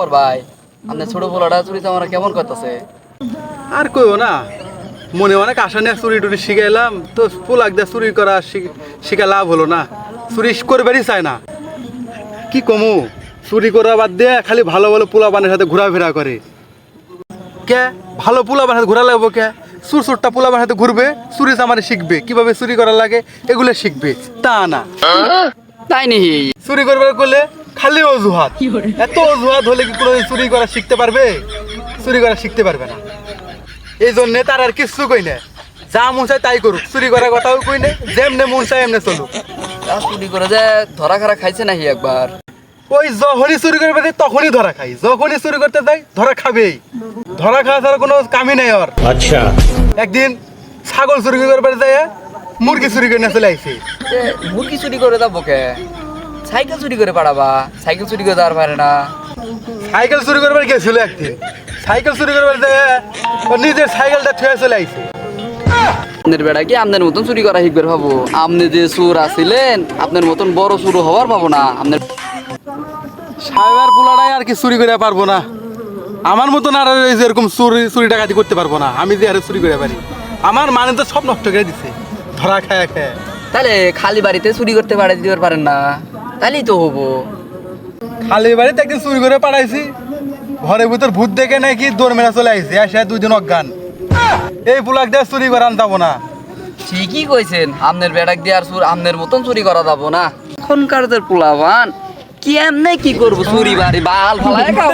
ওর ভাই আপনার ছোট পোলাটা কেমন করতেছে? আর কইও না মনে অনেক আশা নিয়ে চুরি টুরি শিখাইলাম তো পোলাক দিয়ে চুরি করা শিখা লাভ হলো না চুরি করবারই চায় না। কি কমু চুরি করা বাদ দিয়ে খালি ভালো ভালো পোলা বানের সাথে ঘোরাফেরা করে। কে? ভালো পোলা বানের সাথে ঘোরা লাগবো কে? সুর সুরটা পোলা বানের সাথে ঘুরবে চুরি চামারে শিখবে কীভাবে চুরি করা লাগে এগুলো শিখবে তা না। তাই নি চুরি করবার করলে খালি অজুহাত। এত অজুহাত হলে কি কোনো চুরি করা শিখতে পারবে? চুরি করা শিখতে পারবে না। এই জন্যে তার আর কিছু কই না যা মন চায় তাই করুক। চুরি করার কথাও কই না যেমনে মন চায় এমনে চলুক। চুরি করে যে ধরা খারা খাইছে নাকি একবার। ওই যখনই চুরি করবে তখনই ধরা খাই যখনই চুরি করতে যাই ধরা খাবেই। ধরা খাওয়া ছাড়া কোনো কামই নাই ওর। আচ্ছা। একদিন ছাগল চুরি করবে যায় মুরগি চুরি করে না চলে আইছে। মুরগি চুরি করে যাব কে? সাইকেল চুরি করে পাঠাবা সাইকেল চুরি করে দেওয়ার পারে না। সাইকেল চুরি করবার কে গেছিল একদিন সাইকেল চুরি করবার নিজের সাইকেলটা থুয়ে চলে আইছে। আপনার বেড়া কি আপনার মতন চুরি করা শিখবে ভাবো আপনি যে চুর আছিলেন আপনার মতন বড় চুর হওয়ার পাবো না। আপনার সাহেবের পোলাটাই আর কি চুরি করে পারব না। আমার মতন আর এরকম চুরি চুরি ডাকাতি করতে পারব না। আমি যে আর চুরি করে পারি। আমার মানে তো সব নষ্ট করে দিছে। ধরা খায় খায়। তাহলে খালি বাড়িতে চুরি করতে পারে দিতে পারেন না। তাহলেই তো হব। খালি বাড়িতে একদিন চুরি করে পাঠাইছি। ঘরের ভিতর ভূত দেখে নাকি দৌড় মেরা চলে আইছে দুই দিন অজ্ঞান। এই পোলাক দিয়ে চুরি করে আনতাম না। ঠিকই কইছেন আমনের বেড়াক দিয়ে আর সুর আমনের মতন চুরি করা যাব না। এখনকার পোলা পোলাবান কি এমনি কি করব চুরি বাড়ি বাল ফালায় খাব।